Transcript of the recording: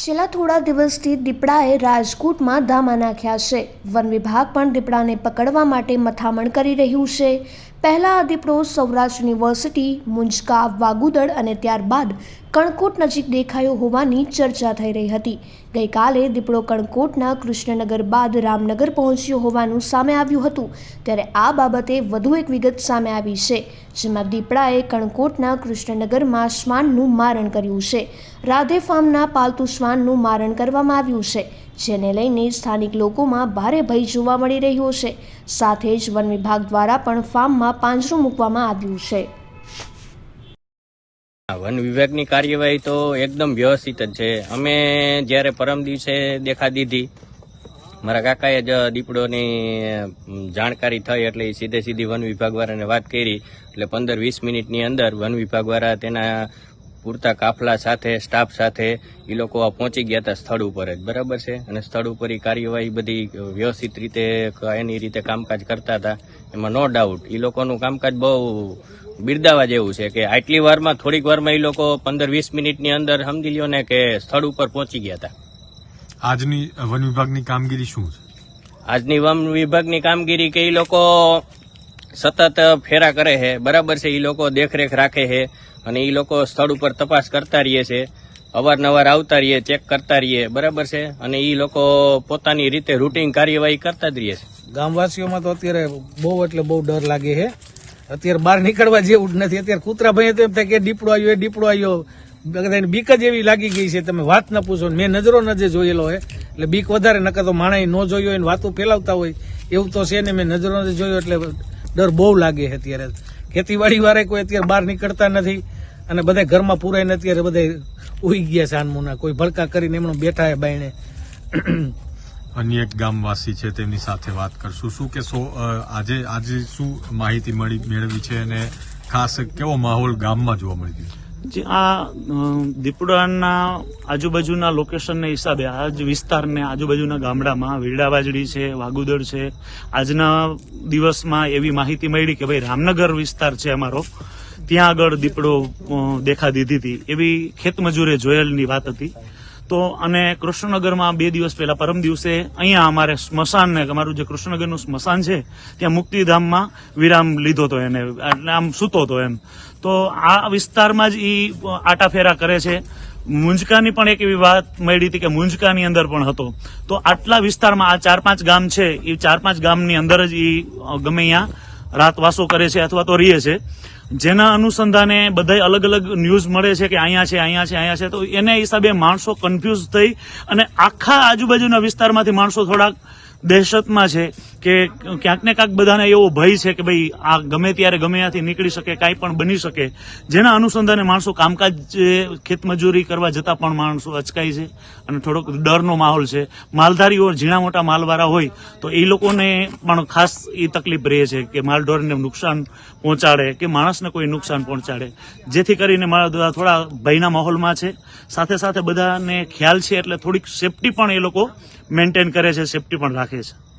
છેલ્લા થોડા દિવસથી દીપડાએ રાજકોટમાં ધામા નાખ્યા છે. વન વિભાગ પણ દીપડાને પકડવા માટે મથામણ કરી રહ્યું છે. પહેલા દીપડો સૌરાષ્ટ્ર યુનિવર્સિટી, મુંજકા, વાગુદળ અને ત્યારબાદ કણકોટ નજીક દેખાયો હોવાની ચર્ચા થઈ રહી હતી. ગઈકાલે દીપડો કણકોટના કૃષ્ણનગર બાદ રામનગર પહોંચ્યો હોવાનું સામે આવ્યું હતું. ત્યારે આ બાબતે વધુ એક વિગત સામે આવી છે, જેમાં દીપડાએ કણકોટના કૃષ્ણનગરમાં શ્વાનનું મારણ કર્યું છે. રાધે ફાર્મના પાલતુ શ્વાનનું મારણ કરવામાં આવ્યું છે. જેને લઈને સ્થાનિક લોકોમાં ભારે ભય જોવા મળી રહ્યો છે. સાથે જ વન વિભાગ દ્વારા પણ ફાર્મમાં પાંજરું મૂકવામાં આવ્યું છે. વન વિભાગની કાર્યવાહી તો એકદમ વ્યવસ્થિત જ છે. અમે જ્યારે પરમ દિવસે દેખા દીધી, મારા કાકાએ જ દીપડોની જાણકારી થઈ એટલે સીધે સીધી વન વિભાગ વાળાને વાત કરી. એટલે પંદર વીસ મિનિટની અંદર વન વિભાગ વાળા તેના પૂરતા કાફલા સાથે સ્ટાફ સાથે એ લોકો આ પહોંચી ગયા હતા સ્થળ ઉપર જ. બરાબર છે? અને સ્થળ ઉપર એ કાર્યવાહી બધી વ્યવસ્થિત રીતે એની રીતે કામકાજ કરતા હતા એમાં નો ડાઉટ એ લોકોનું કામકાજ બહુ બિરદાવા જેવું છે કે આટલી વારમાં થોડીક વારમાં એ લોકો પંદર વીસ મિનિટની અંદર સમજી લ્યો ને કે સ્થળ ઉપર પહોંચી ગયા હતા આજની વન વિભાગની કામગીરી શું છે? આજની વન વિભાગની કામગીરી કે એ લોકો સતત ફેરા કરે છે. બરાબર છે? એ લોકો દેખરેખ રાખે છે. અને એ લોકો સ્થળ ઉપર તપાસ કરતા રહીએ છે. અવારનવાર આવતા રહીએ, ચેક કરતા રહીએ. બરાબર છે? અને એ લોકો પોતાની રીતે રૂટીન કાર્યવાહી કરતા જ રહીએ છે. ગામવાસીઓમાં તો અત્યારે બહુ એટલે બહુ ડર લાગે છે. અત્યારે બહાર નીકળવા જેવું જ નથી. અત્યારે કૂતરા ભાઈ તો એમ થાય કે દીપડો આવ્યો, એ દીપડો આવ્યો. બીક જ એવી લાગી ગઈ છે. તમે વાત ન પૂછો મેં નજરો નજે જોયેલો હોય એટલે બીક વધારે, નકર તો માણસ ન જોયો હોય વાતો ફેલાવતા હોય. એવું તો છે ને, મેં નજરો નજરે જોયો એટલે ડર બહુ લાગે છે અત્યારે. ખેતીવાડી વાળા કોઈ અત્યારે બહાર નીકળતા નથી અને બધા ઘરમાં પુરાઈને અત્યારે બધા ઉઈ ગયા છે આનમુના. કોઈ ભડકા કરીને એમણે બેઠા એ બાયણે. અન્ય એક ગામવાસી છે, તેમની સાથે વાત કરશું. શું કે આજે આજે શું માહિતી મળી, મેળવી છે અને ખાસ કેવો માહોલ ગામમાં જોવા મળી છે? જે આ દીપડાના આજુબાજુના લોકેશનને હિસાબે, આ જ વિસ્તારને આજુબાજુના ગામડામાં વીરડાવાજડી છે વાગુદર છે. આજના દિવસમાં એવી માહિતી મળી કે ભાઈ રામનગર વિસ્તાર છે અમારો. ત્યાં આગળ દીપડો દેખા દીધી હતી. એવી ખેતમજૂરે જોયેલની વાત હતી. તો અને કૃષ્ણનગરમાં બે દિવસ પહેલા પરમ દિવસે અહીંયા અમારે સ્મશાન ને અમારું જે કૃષ્ણનગરનું સ્મશાન છે, ત્યાં મુક્તિધામમાં વિરામ લીધો હતો એને, એટલે આમ સૂતો હતો એમ. તો આ વિસ્તારમાં જ ઈ આટાફેરા કરે છે. મુંજકાની પણ એક એવી વાત મળી હતી કે મુંજકાની અંદર પણ હતો. તો આટલા વિસ્તારમાં આ ચાર પાંચ ગામ છે એ ચાર પાંચ ગામની અંદર જ ઈ ગમે અહીંયા રાતવાસો કરે છે અથવા તો રીએ છે. જેના અનુસંધાને બધા અલગ અલગ ન્યૂઝ મળે છે કે અહીંયા છે અહીંયા છે અહીંયા છે. તો એને હિસાબે માણસો કન્ફ્યુઝ થઈ અને આખા આજુબાજુના વિસ્તારમાંથી માણસો થોડાક દહેશતમાં છે કે ક્યાંક ને ક્યાંક બધાને એવો ભય છે કે ભાઈ આ ગમે ત્યારે ગમે ત્યાંથી નીકળી શકે, કાંઈ પણ બની શકે. જેના અનુસંધાને માણસો કામકાજ ખેતમજૂરી કરવા જતા પણ માણસો અચકાય છે અને થોડોક ડરનો માહોલ છે. માલધારીઓ ઝીણા મોટા માલવાળા હોય તો એ લોકોને પણ ખાસ એ તકલીફ રહે છે કે માલઢોરને નુકસાન પહોંચાડે, કે માણસને કોઈ નુકસાન પહોંચાડે. જેથી કરીને મારા થોડા ભયના માહોલમાં છે. સાથે સાથે બધાને ખ્યાલ છે એટલે થોડીક સેફટી પણ એ લોકો મેન્ટેન કરે છે સેફટી પણ રાખે છે.